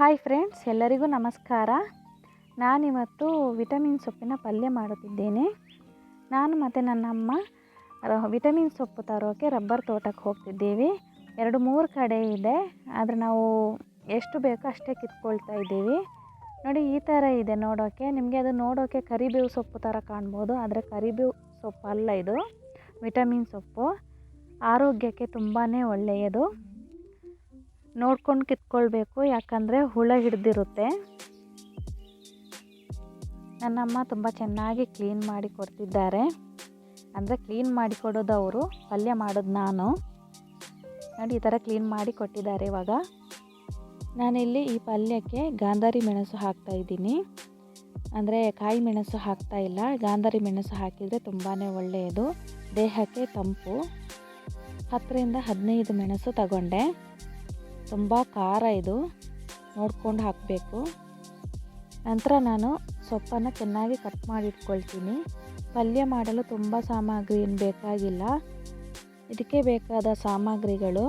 Hi friends, ಎಲ್ಲರಿಗೂ ನಮಸ್ಕಾರ. ನಾನಿವತ್ತು ವಿಟಮಿನ್ ಸೊಪ್ಪಿನ ಪಲ್ಯ ಮಾಡುತ್ತಿದ್ದೇನೆ. ನಾನು ಮತ್ತು ನನ್ನ ಅಮ್ಮ ವಿಟಮಿನ್ ಸೊಪ್ಪು ತರೋಕ್ಕೆ ರಬ್ಬರ್ ತೋಟಕ್ಕೆ ಹೋಗ್ತಿದ್ದೀವಿ. ಎರಡು ಮೂರು ಕಡೆ ಇದೆ, ಆದರೆ ನಾವು ಎಷ್ಟು ಬೇಕೋ ಅಷ್ಟೇ ಕಿತ್ಕೊಳ್ತಾ ಇದ್ದೀವಿ. ನೋಡಿ, ಈ ಥರ ಇದೆ ನೋಡೋಕ್ಕೆ ನಿಮಗೆ ಅದು ನೋಡೋಕ್ಕೆ ಕರಿಬೇವು ಸೊಪ್ಪು ಥರ ಕಾಣ್ಬೋದು, ಆದರೆ ಕರಿಬೇವು ಸೊಪ್ಪು ಅಲ್ಲ ಇದು. ವಿಟಮಿನ್ ಸೊಪ್ಪು. ಆರೋಗ್ಯಕ್ಕೆ ತುಂಬಾ ಒಳ್ಳೆಯದು. ನೋಡ್ಕೊಂಡು ಕಿತ್ಕೊಳ್ಬೇಕು, ಯಾಕಂದರೆ ಹುಳ ಹಿಡ್ದಿರುತ್ತೆ. ನನ್ನಮ್ಮ ತುಂಬ ಚೆನ್ನಾಗಿ ಕ್ಲೀನ್ ಮಾಡಿ ಕೊಡ್ತಿದ್ದಾರೆ. ಅಂದರೆ ಕ್ಲೀನ್ ಮಾಡಿ ಕೊಡೋದು ಅವರು, ಪಲ್ಯ ಮಾಡೋದು ನಾನು. ನೋಡಿ, ಈ ಥರ ಕ್ಲೀನ್ ಮಾಡಿ ಕೊಟ್ಟಿದ್ದಾರೆ ಇವಾಗ. ನಾನಿಲ್ಲಿ ಈ ಪಲ್ಯಕ್ಕೆ ಗಾಂಧಾರಿ ಮೆಣಸು ಹಾಕ್ತಾ ಇದ್ದೀನಿ. ಅಂದರೆ ಕಾಯಿ ಮೆಣಸು ಹಾಕ್ತಾ ಇಲ್ಲ, ಗಾಂಧಾರಿ ಮೆಣಸು ಹಾಕಿದರೆ ತುಂಬಾ ಒಳ್ಳೆಯದು. ದೇಹಕ್ಕೆ ತಂಪು. ಹತ್ತರಿಂದ ಹದಿನೈದು ಮೆಣಸು ತಗೊಂಡೆ. ತುಂಬ ಖಾರ ಇದು. ನೋಡ್ಕೊಂಡು ಹಾಕಬೇಕು. ನಂತರ ನಾನು ಸೊಪ್ಪನ್ನು ಚೆನ್ನಾಗಿ ಕಟ್ ಮಾಡಿಟ್ಕೊಳ್ತೀನಿ ಪಲ್ಯ ಮಾಡಲು ತುಂಬ ಸಾಮಗ್ರಿ ಏನು ಬೇಕಾಗಿಲ್ಲ. ಇದಕ್ಕೆ ಬೇಕಾದ ಸಾಮಗ್ರಿಗಳು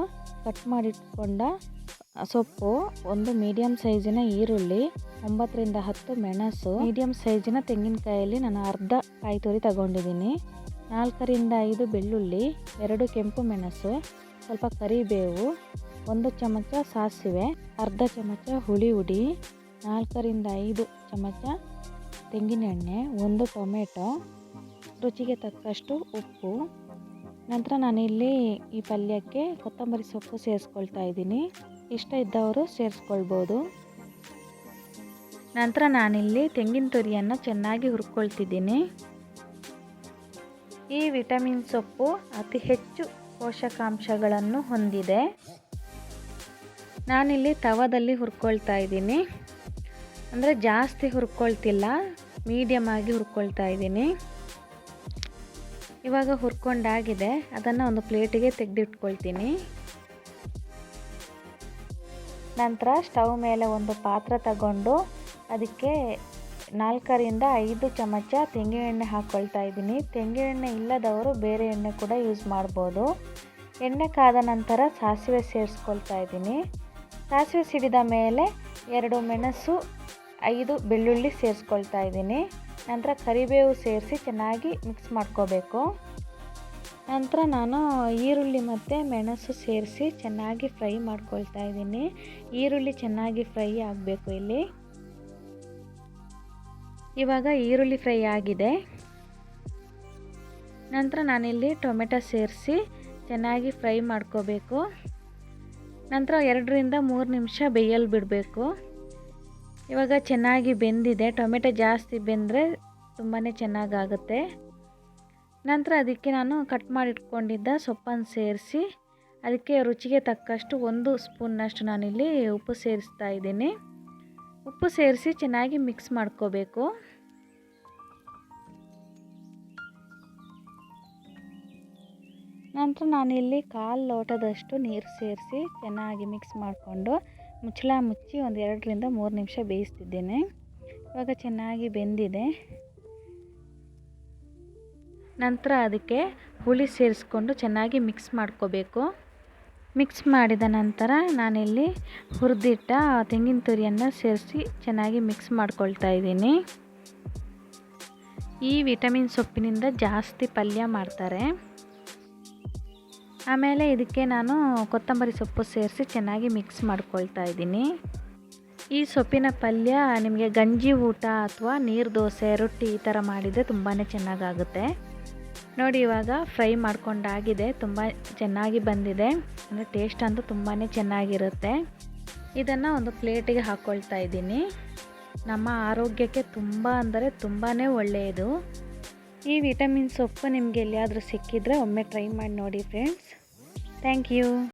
ಕಟ್ ಮಾಡಿಟ್ಕೊಂಡ ಸೊಪ್ಪು, ಒಂದು ಮೀಡಿಯಮ್ ಸೈಜಿನ ಈರುಳ್ಳಿ, ಒಂಬತ್ತರಿಂದ ಹತ್ತು ಮೆಣಸು ಮೀಡಿಯಮ್ ಸೈಜಿನ ತೆಂಗಿನಕಾಯಲ್ಲಿ ನಾನು ಅರ್ಧ ಕಾಯಿ ತುರಿ ತಗೊಂಡಿದ್ದೀನಿ. ನಾಲ್ಕರಿಂದ ಐದು ಬೆಳ್ಳುಳ್ಳಿ, ಎರಡು ಕೆಂಪು ಮೆಣಸು, ಸ್ವಲ್ಪ ಕರಿಬೇವು ಒಂದು ಚಮಚ ಸಾಸಿವೆ, ಅರ್ಧ ಚಮಚ ಹುಳಿ ಹುಡಿ, ನಾಲ್ಕರಿಂದ ಐದು ಚಮಚ ತೆಂಗಿನೆಣ್ಣೆ, ಒಂದು ಟೊಮೆಟೊ, ರುಚಿಗೆ ತಕ್ಕಷ್ಟು ಉಪ್ಪು. ನಂತರ ನಾನಿಲ್ಲಿ ಈ ಪಲ್ಯಕ್ಕೆ ಕೊತ್ತಂಬರಿ ಸೊಪ್ಪು ಸೇರಿಸ್ಕೊಳ್ತಾ ಇದ್ದೀನಿ. ಇಷ್ಟ ಇದ್ದವರು ಸೇರಿಸ್ಕೊಳ್ಬೋದು. ನಂತರ ನಾನಿಲ್ಲಿ ತೆಂಗಿನ ತುರಿಯನ್ನು ಚೆನ್ನಾಗಿ ಹುರ್ಕೊಳ್ತಿದ್ದೀನಿ. ಈ ವಿಟಮಿನ್ ಸೊಪ್ಪು ಅತಿ ಹೆಚ್ಚು ಪೋಷಕಾಂಶಗಳನ್ನು ಹೊಂದಿದೆ. ನಾನಿಲ್ಲಿ ತವದಲ್ಲಿ ಹುರ್ಕೊಳ್ತಾ ಇದ್ದೀನಿ. ಅಂದರೆ ಜಾಸ್ತಿ ಹುರ್ಕೊಳ್ತಿಲ್ಲ ಮೀಡಿಯಮ್ ಆಗಿ ಹುರ್ಕೊಳ್ತಾ ಇದ್ದೀನಿ. ಇವಾಗ ಹುರ್ಕೊಂಡಾಗಿದೆ, ಅದನ್ನು ಒಂದು ಪ್ಲೇಟಿಗೆ ತೆಗೆದಿಟ್ಕೊಳ್ತೀನಿ. ನಂತರ ಸ್ಟವ್ ಮೇಲೆ ಒಂದು ಪಾತ್ರೆ ತಗೊಂಡು ಅದಕ್ಕೆ ನಾಲ್ಕರಿಂದ ಐದು ಚಮಚ ತೆಂಗಿನ ಎಣ್ಣೆ ಹಾಕ್ಕೊಳ್ತಾ ಇದ್ದೀನಿ. ತೆಂಗಿನ ಎಣ್ಣೆ ಇಲ್ಲದವರು ಬೇರೆ ಎಣ್ಣೆ ಕೂಡ ಯೂಸ್ ಮಾಡ್ಬೋದು. ಎಣ್ಣೆ ಕಾದ ನಂತರ ಸಾಸಿವೆ ಸೇರಿಸ್ಕೊಳ್ತಾ ಇದ್ದೀನಿ. ಸಾಸಿವೆ ಸಿಡಿದ ಮೇಲೆ ಎರಡು ಮೆಣಸು, ಐದು ಬೆಳ್ಳುಳ್ಳಿ ಸೇರಿಸ್ಕೊಳ್ತಾ ಇದ್ದೀನಿ. ನಂತರ ಕರಿಬೇವು ಸೇರಿಸಿ ಚೆನ್ನಾಗಿ ಮಿಕ್ಸ್ ಮಾಡ್ಕೋಬೇಕು. ನಂತರ ನಾನು ಈರುಳ್ಳಿ ಮತ್ತು ಮೆಣಸು ಸೇರಿಸಿ ಚೆನ್ನಾಗಿ ಫ್ರೈ ಮಾಡ್ಕೊಳ್ತಾ ಇದ್ದೀನಿ. ಈರುಳ್ಳಿ ಚೆನ್ನಾಗಿ ಫ್ರೈ ಆಗಬೇಕು ಇಲ್ಲಿ. ಇವಾಗ ಈರುಳ್ಳಿ ಫ್ರೈ ಆಗಿದೆ. ನಂತರ ನಾನಿಲ್ಲಿ ಟೊಮೆಟೊ ಸೇರಿಸಿ ಚೆನ್ನಾಗಿ ಫ್ರೈ ಮಾಡ್ಕೋಬೇಕು. ನಂತರ ಎರಡರಿಂದ ಮೂರು ನಿಮಿಷ ಬೇಯಲು ಬಿಡಬೇಕು. ಇವಾಗ ಚೆನ್ನಾಗಿ ಬೆಂದಿದೆ. ಟೊಮೆಟೊ ಜಾಸ್ತಿ ಬೆಂದರೆ ತುಂಬಾ ಚೆನ್ನಾಗಾಗುತ್ತೆ. ನಂತರ ಅದಕ್ಕೆ ನಾನು ಕಟ್ ಮಾಡಿಟ್ಕೊಂಡಿದ್ದ ಸೊಪ್ಪನ್ನು ಸೇರಿಸಿ, ಅದಕ್ಕೆ ರುಚಿಗೆ ತಕ್ಕಷ್ಟು ಒಂದು ಸ್ಪೂನ್ನಷ್ಟು ನಾನಿಲ್ಲಿ ಉಪ್ಪು ಸೇರಿಸ್ತಾ ಇದ್ದೀನಿ. ಉಪ್ಪು ಸೇರಿಸಿ ಚೆನ್ನಾಗಿ ಮಿಕ್ಸ್ ಮಾಡ್ಕೋಬೇಕು. ನಂತರ ನಾನಿಲ್ಲಿ ಕಾಲು ಲೋಟದಷ್ಟು ನೀರು ಸೇರಿಸಿ ಚೆನ್ನಾಗಿ ಮಿಕ್ಸ್ ಮಾಡಿಕೊಂಡು ಮುಚ್ಚಳ ಮುಚ್ಚಿ ಒಂದು ಎರಡರಿಂದ ಮೂರು ನಿಮಿಷ ಬೇಯಿಸ್ತಿದ್ದೇನೆ. ಇವಾಗ ಚೆನ್ನಾಗಿ ಬೆಂದಿದೆ. ನಂತರ ಅದಕ್ಕೆ ಹುಳಿ ಸೇರಿಸ್ಕೊಂಡು ಚೆನ್ನಾಗಿ ಮಿಕ್ಸ್ ಮಾಡ್ಕೋಬೇಕು. ಮಿಕ್ಸ್ ಮಾಡಿದ ನಂತರ ನಾನಿಲ್ಲಿ ಹುರಿದಿಟ್ಟ ತೆಂಗಿನ ತುರಿಯನ್ನು ಸೇರಿಸಿ ಚೆನ್ನಾಗಿ ಮಿಕ್ಸ್ ಮಾಡ್ಕೊಳ್ತಾ ಇದ್ದೀನಿ. ಈ ವಿಟಮಿನ್ ಸೊಪ್ಪಿನಿಂದ ಜಾಸ್ತಿ ಪಲ್ಯ ಮಾಡ್ತಾರೆ. ಆಮೇಲೆ ಇದಕ್ಕೆ ನಾನು ಕೊತ್ತಂಬರಿ ಸೊಪ್ಪು ಸೇರಿಸಿ ಚೆನ್ನಾಗಿ ಮಿಕ್ಸ್ ಮಾಡ್ಕೊಳ್ತಾ ಇದ್ದೀನಿ. ಈ ಸೊಪ್ಪಿನ ಪಲ್ಯ ನಿಮಗೆ ಗಂಜಿ ಊಟ ಅಥವಾ ನೀರು ದೋಸೆ, ರೊಟ್ಟಿ ಈ ಥರ ಮಾಡಿದರೆ ತುಂಬಾ ಚೆನ್ನಾಗಾಗುತ್ತೆ. ನೋಡಿ ಇವಾಗ ಫ್ರೈ ಮಾಡ್ಕೊಂಡಾಗಿದೆ ತುಂಬ ಚೆನ್ನಾಗಿ ಬಂದಿದೆ. ಅಂದರೆ ಟೇಸ್ಟ್ ಅಂತೂ ತುಂಬಾ ಚೆನ್ನಾಗಿರುತ್ತೆ. ಇದನ್ನು ಒಂದು ಪ್ಲೇಟಿಗೆ ಹಾಕ್ಕೊಳ್ತಾ ಇದ್ದೀನಿ. ನಮ್ಮ ಆರೋಗ್ಯಕ್ಕೆ ತುಂಬ ಅಂದರೆ ತುಂಬಾ ಒಳ್ಳೆಯದು. ಈ ವಿಟಮಿನ್ ಸೊಪ್ಪು ನಿಮಗೆ ಎಲ್ಲಿಯಾದರೂ ಸಿಕ್ಕಿದರೆ ಒಮ್ಮೆ ಟ್ರೈ ಮಾಡಿ ನೋಡಿ ಫ್ರೆಂಡ್ಸ್. Thank you.